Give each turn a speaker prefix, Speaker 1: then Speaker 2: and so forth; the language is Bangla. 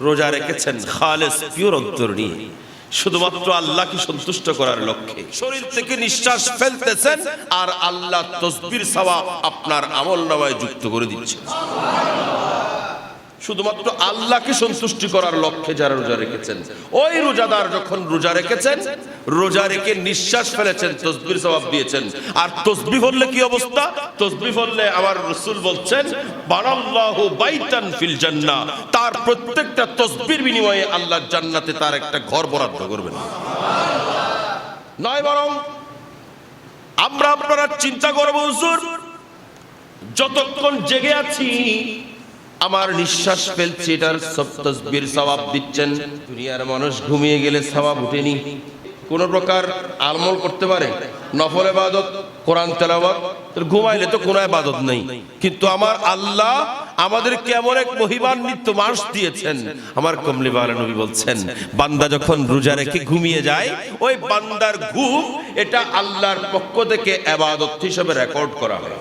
Speaker 1: রোজা রেখেছেন, খালেস পিওর অন্তর নিয়ে। শুধুমাত্র আল্লাহকে সন্তুষ্ট করার লক্ষ্যে। শরীর থেকে নিঃশ্বাস ফেলতেছেন আর আল্লাহ তসবির সওয়াব আপনার আমল নামায় যুক্ত করে দিচ্ছেন। শুধুমাত্র আল্লাহকে সন্তুষ্টি করার লক্ষ্যে যারা রোজা রেখেছেন। ওই রোজাদার যখন রোজা রেখেছেন, রোজা রেখে নিঃশ্বাস ফেলেছেন, তসবির সবাব দিয়েছেন। আর তসবি হলে কি অবস্থা? তসবি হলে আমার রসুল বলছেন, বানাল্লাহু বাইতান ফিল জান্নাহ। তার প্রত্যেকটা তসবির বিনিময়ে আল্লাহ জান্নাতে তার একটা ঘর বরাদ্দ করবেন। নয় বরং আমরা আপনারা চিন্তা করব, হুজুর, যতক্ষণ জেগে আছি আমার নিঃশ্বাস ফেলছে, এটার সব তসবির সবাব দিচ্ছেন। দুনিয়ার মানুষ ঘুমিয়ে গেলে সবাব উঠেনি কোন প্রকার আমল করতে পারে? নফল এবাদত কোরআন তাহলে ঘুমাইলে তো কোনো এবাদত নেই। কিন্তু আমার আল্লাহ আমাদের কেমন এক মহিমান্বিত মাস দিয়েছেন। আমার কমলি বালা নবী বলছেন, বান্দা যখন রোজা রেখে ঘুমিয়ে যায়, ওই বান্দার ঘুম, এটা আল্লাহর পক্ষ থেকে এবাদত হিসেবে রেকর্ড করা হয়।